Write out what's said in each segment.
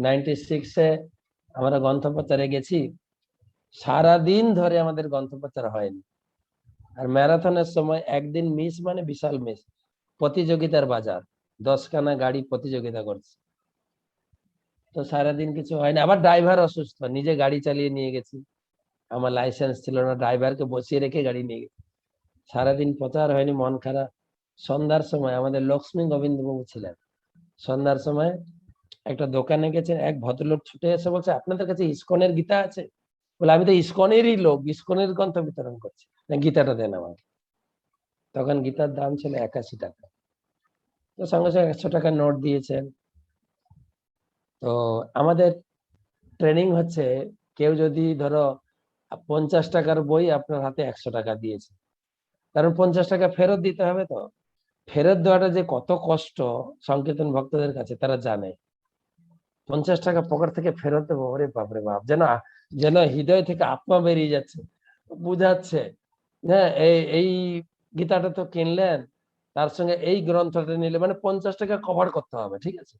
Ninety সিক্সে আমরা গ্রন্থপ্রচারে গেছি। সারাদিন ধরে আমাদের গ্রন্থপ্রচার হয়নি। আর ম্যারাথনের সময় একদিন মিস মানে বিশাল মিস প্রতিযোগিতার বাজার। দশখানা গাড়ি প্রতিযোগিতা করছে। তো সারাদিন কিছু হয়নি। আবার ড্রাইভার অসুস্থ। নিজে গাড়ি চালিয়ে নিয়ে গেছি। আমার লাইসেন্স ছিল না। ড্রাইভারকে বসিয়ে রেখে গাড়ি নিয়ে গেছি। সারাদিন প্রচার হয়নি, মন খারাপ। সন্ধ্যার সময় আমাদের লক্ষ্মী গোবিন্দবাবু ছিলেন। সন্ধ্যার সময় একটা দোকানে গেছে এক ভদ্রলোক ছুটে এসে বলছে, আপনাদের কাছে ইসকনের গীতা আছে? বলে, আমি তো ইসকনেরই লোক, ইসকনের গ্রন্থ বিতরণ করছি। গীতাটা দেন আমাকে। তখন গীতার দাম ছিল একাশি টাকা। তো সঙ্গে সঙ্গে একশো টাকার নোট দিয়েছেন। তো আমাদের ট্রেনিং হচ্ছে, কেউ যদি ধরো পঞ্চাশ টাকার বই আপনার হাতে একশো টাকা দিয়েছে, কারণ পঞ্চাশ টাকা ফেরত দিতে হবে তো। ফেরত দেওয়াটা যে কত কষ্ট সংকীর্তন ভক্তদের কাছে তারা জানে। পঞ্চাশ টাকা পকেট থেকে ফেরত দেবো ওরে বাপরে বাপ। যেন যেন হৃদয় থেকে আত্মা বেরিয়ে যাচ্ছে বুঝাচ্ছে হ্যাঁ এই এই গীতাটা তো কিনলেন তার সঙ্গে এই গ্রন্থটা নিলে মানে পঞ্চাশ টাকা কভার করতে হবে ঠিক আছে?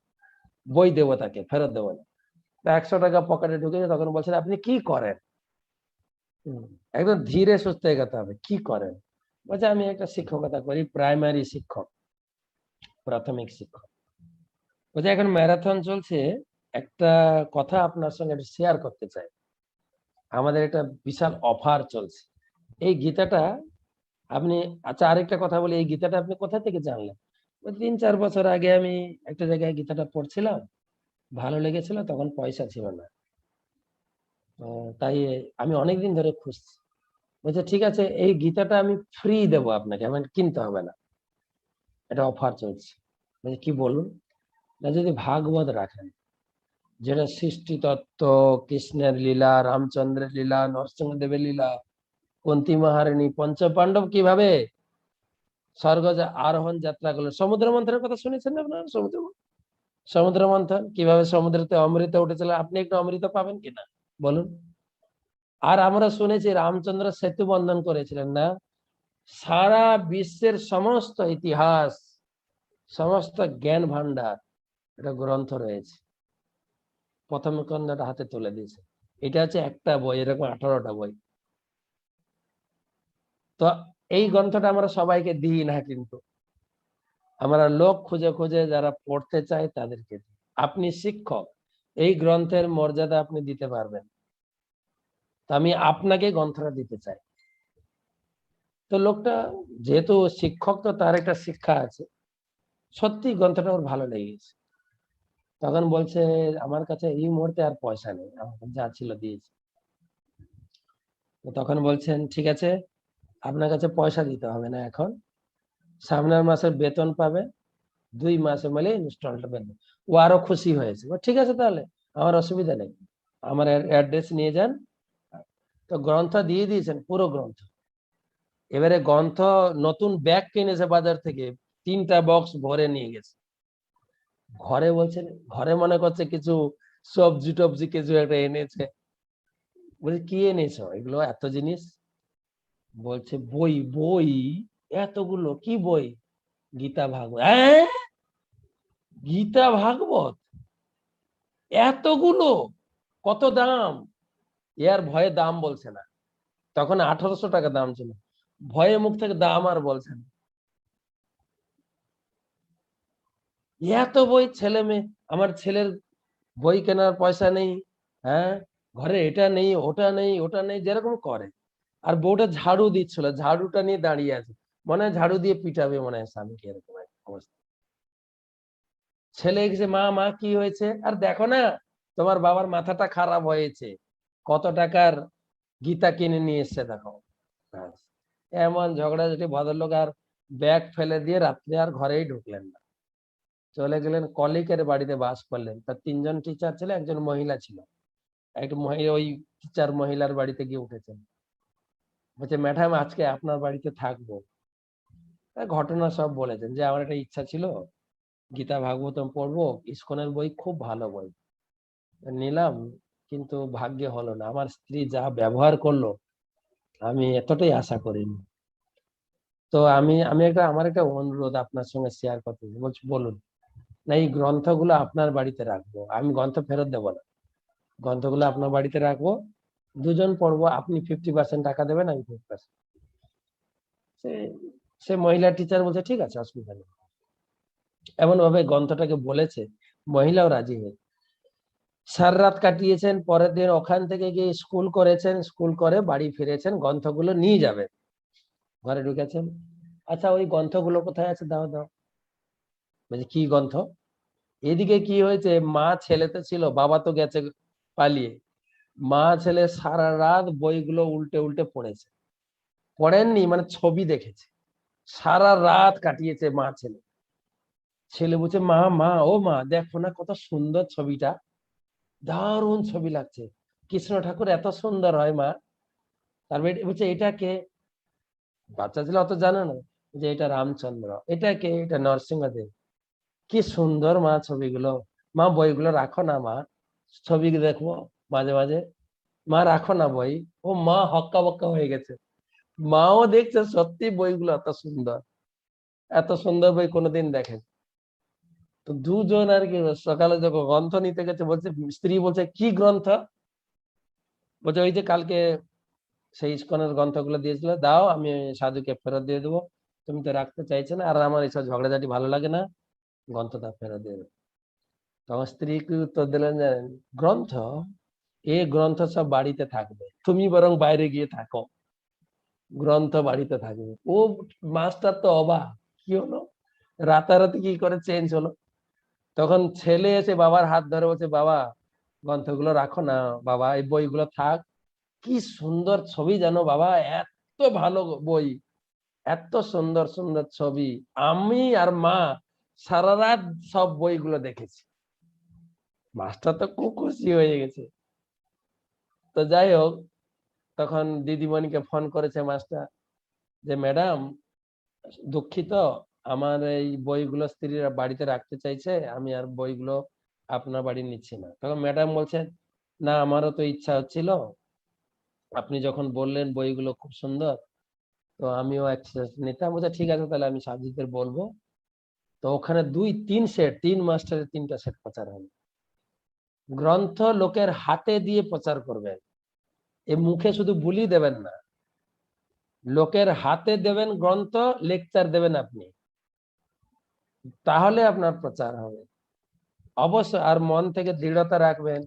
বই দেবো তাকে ফেরত দেবো না। তা একশো টাকা পকেটে ঢুকেছে তখন বলছেন আপনি কি করেন? একদম ধীরে সুস্থে এগোতে হবে কি করেন? বলছে আমি একটা শিক্ষকতা করি প্রাইমারি শিক্ষক প্রাথমিক শিক্ষক। বলছে এখন ম্যারাথন চলছে একটা কথা আপনার সঙ্গে শেয়ার করতে চাই। আমাদের একটা বিশাল অফার চলছে। এই গীতাটা আপনি আচ্ছা আরেকটা কথা বলি, এই গীতাটা আপনি কোথা থেকে জানলেন? তিন চার বছর আগে আমি একটা জায়গায় গীতাটা পড়ছিলাম। ভালো লেগেছিল, তখন পয়সা ছিল না। তাই আমি অনেকদিন ধরে খুঁজছি। বলছে, ঠিক আছে, এই গীতাটা আমি ফ্রি দেবো আপনাকে, আমার কিনতে হবে না। এটা অফার চলছে। বলছে, কি বলুন? না, যদি ভাগবত রাখেন। যেটা সৃষ্টি তত্ত্ব, কৃষ্ণের লীলা, রামচন্দ্রের লীলা, নরসিংহদেবের লীলা কুন্তি মহারানী পঞ্চপাণ্ডব কীভাবে স্বর্গ আরোহণ যাত্রা করল সমুদ্র মন্থনের কথা শুনেছেন আপনারা? সমুদ্র সমুদ্র মন্থন কীভাবে সমুদ্রতে অমৃত উঠেছিল? আপনি একটু অমৃত পাবেন কিনা বলুন। আর আমরা শুনেছি রামচন্দ্র সেতু বন্ধন করেছিলেন না? সারা বিশ্বের সমস্ত ইতিহাস, সমস্ত জ্ঞান ভান্ডার এটা গ্রন্থ রয়েছে। প্রথম কন্যাটা হাতে তুলে দিয়েছে। এটা হচ্ছে একটা বই, এরকম আঠারোটা বই। তো এই গ্রন্থটা আমরা সবাইকে দিই না কিন্তু। আমরা লোক খুঁজে খুঁজে যারা পড়তে চায় তাদেরকে আপনি শিক্ষক, এই গ্রন্থের মর্যাদা আপনি দিতে পারবেন। তো আমি আপনাকে গ্রন্থটা দিতে চাই। তো লোকটা যেহেতু শিক্ষক, তো তার একটা শিক্ষা আছে। সত্যি গ্রন্থটা ওর ভালো লেগেছে। তখন বলছে, আমার কাছে এই মুহূর্তে আর পয়সা নেই যা ছিল দিয়েছি। তখন বলছেন, ঠিক আছে, আপনার কাছে পয়সা দিতে হবে না এখন, সামনের মাসের বেতন পাবে, দুই মাসে মিলে ইনস্টলটা বেতন ও আরও খুশি হয়েছে ঠিক আছে তাহলে, আমার অসুবিধা নেই, আমার অ্যাড্রেস নিয়ে যান। তো গ্রন্থ দিয়ে দিয়েছেন, পুরো গ্রন্থ। এবারে গ্রন্থ নতুন ব্যাগ কিনেছে বাজার থেকে, তিনটা বক্স ভরে নিয়ে গেছে। ঘরে বলছেন, ঘরে মনে করছে কিছু সবজি টবজি কিছু একটা এনেছে। বলছে, কি এনেছো? এগুলো এত জিনিস? বলছে, বই বই, এতগুলো, কি বই? গীতা ভাগবত। গীতা ভাগবত? এতগুলো? কত দাম? এর ভয়ে দাম বলছে না। তখন আঠারোশো টাকা দাম ছিল। ভয়ে মুখ থেকে দাম আর বলছে না। এত বই ছেলে মেয়ে, আমার ছেলের বই কেনার পয়সা নেই হ্যাঁ? ঘরে এটা নেই, ওটা নেই ওটা নেই, যেরকম করে। আর বউটা ঝাড়ু দিচ্ছিল, ঝাড়ুটা নিয়ে দাঁড়িয়ে আছে। মনে হয় ঝাড়ু দিয়ে পিটাবে মনে হয় স্বামীকে, এরকম অবস্থা। ছেলে এসে, মা মা, কি হয়েছে? আর দেখো না, তোমার বাবার মাথাটা খারাপ হয়েছে। কত টাকার গীতা কিনে নিয়ে এসছে, দেখো। এমন ঝগড়াঝাটি ভদ্রলোক আর ব্যাগ ফেলে দিয়ে রাত্রে আর ঘরেই ঢুকলেন না। চলে গেলেন কলিকের বাড়িতে বাস করলেন। তার তিনজন টিচার ছিল, একজন মহিলা ছিল। একটা মহিলা ওই টিচার মহিলার বাড়িতে গিয়ে উঠেছেন। বলছে, ম্যাডাম, আজকে আপনার বাড়িতে থাকব। ঘটনা সব বলেছেন। যে আমার একটা ইচ্ছা ছিল, গীতা ভাগবতম পড়ব, ইস্কনের বই খুব ভালো বই। নিলাম, কিন্তু ভাগ্যে হলো না। আমার স্ত্রী যা ব্যবহার করল, আমি এতটাই আশা করিনি। তো আমি আমি একটা, আমার একটা অনুরোধ আপনার সঙ্গে শেয়ার করতে বলছি, বলুন। না, এই গ্রন্থগুলো আপনার বাড়িতে রাখব। আমি গ্রন্থ ফেরত দেবো না। গ্রন্থগুলো আপনার বাড়িতে রাখব। দুজন পড়ব, আপনি ফিফটি পার্সেন্ট টাকা দেবেন, আমি ফিফটি পার্সেন্ট সে মহিলা টিচার বলছে, ঠিক আছে, অসুবিধা নেই। এমন ভাবে গ্রন্থটাকে বলেছে, মহিলাও রাজি হয়ে। সার রাত কাটিয়েছেন, পরের দিন ওখান থেকে গিয়ে স্কুল করেছেন, স্কুল করে বাড়ি ফিরেছেন, গ্রন্থগুলো নিয়ে যাবেন। ঘরে ঢুকেছেন। আচ্ছা ওই গ্রন্থগুলো কোথায় আছে? দাও দাও। বলছে, কি গ্রন্থ? এদিকে কি হয়েছে? মা ছেলেতে ছিল, বাবা তো গেছে পালিয়ে। মা ছেলে সারা রাত বইগুলো উল্টে উল্টে পড়েছে। পড়েননি মানে ছবি দেখেছে। সারা রাত কাটিয়েছে মা ছেলে। ছেলে বলছে, মা মা, ও মা, দেখো না কত সুন্দর ছবিটা। দারুণ ছবি লাগছে। কৃষ্ণ ঠাকুর এত সুন্দর হয় মা। তারপরে বলছে, এটা কে? বাচ্চা ছেলে অত জানে না যে এটা রামচন্দ্র। এটা কে? এটা নরসিংহদেব। কি সুন্দর মা ছবিগুলো। মা বইগুলো রাখো না মা। ছবি দেখব মাঝে মাঝে। মা রাখো না বই। ও মা হক্কা বক্কা হয়ে গেছে। মাও দেখছে সত্যি বইগুলো এত সুন্দর। এত সুন্দর বই কোনোদিন দেখেন তো দুজন আর কি সকালে যখন গ্রন্থ নিতে গেছে, বলছে, স্ত্রী বলছে, কি গ্রন্থ? বলছে, ওই যে কালকে সেই ইস্কনের গ্রন্থগুলো দিয়েছিল। দাও, আমি সাধুকে ফেরত দিয়ে দেবো। তুমি তো রাখতে চাইছো না। আর আমার এইসব ঝগড়াঝাটি ভালো লাগে না। গ্রন্থটা ফেরত দেবো। তখন স্ত্রী কি উত্তর দিলেন গ্রন্থ এই গ্রন্থ সব বাড়িতে থাকবে। তুমি বরং বাইরে গিয়ে থাকো। গ্রন্থ বাড়িতে থাকবে। ও মাস্টার তো অবাক। কি হলো? রাতারাতি কি করে চেঞ্জ হলো? তখন ছেলে এসে বাবার হাত ধরে বলছে, বাবা, গ্রন্থগুলো রাখো না। বাবা, এই বইগুলো থাক। কি সুন্দর ছবি জানো বাবা, এত ভালো বই। এত সুন্দর সুন্দর ছবি। আমি আর মা সারা রাত সব বইগুলো দেখেছি। মাস্টার তো খুব খুশি হয়ে গেছে। তো যাই হোক, তখন দিদিমণিকে ফোন করেছে মাস্টার যে, ম্যাডাম, দুঃখিত, আমার এই বইগুলো স্ত্রীরা বাড়িতে রাখতে চাইছে, আমি আর বইগুলো আপনার বাড়ি নিচ্ছি না। তখন ম্যাডাম বলছেন, না, আমারও তো ইচ্ছা হচ্ছিল। আপনি যখন বললেন বইগুলো খুব সুন্দর, তো আমিও এক নিতাম। বলছে ঠিক আছে, তাহলে আমি সাবজিদের বলব। তো ওখানে দুই, তিন সেট তিন মাস্টারের তিনটা সেট প্রচার হবে। গ্রন্থ লোকের হাতে দিয়ে প্রচার করবেন। এ মুখে শুধু বুলি দেবেন না। লোকের হাতে দেবেন গ্রন্থ লেকচার দেবেন আপনি। তাহলে আপনার প্রচার হবে। অবশ্য আর মন থেকে দৃঢ়তা রাখবেন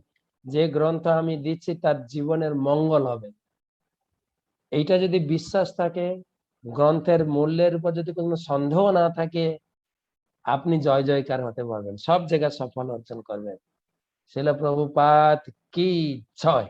যে গ্রন্থ আমি দিচ্ছি তার জীবনের মঙ্গল হবে। এইটা যদি বিশ্বাস থাকে, গ্রন্থের মূল্যের উপর যদি কোনো সন্দেহ না থাকে আপনি জয় জয়কার হতে পারবেন। সব জায়গায় সফল অর্জন করবেন। শিল প্রভুপাত কি জয়!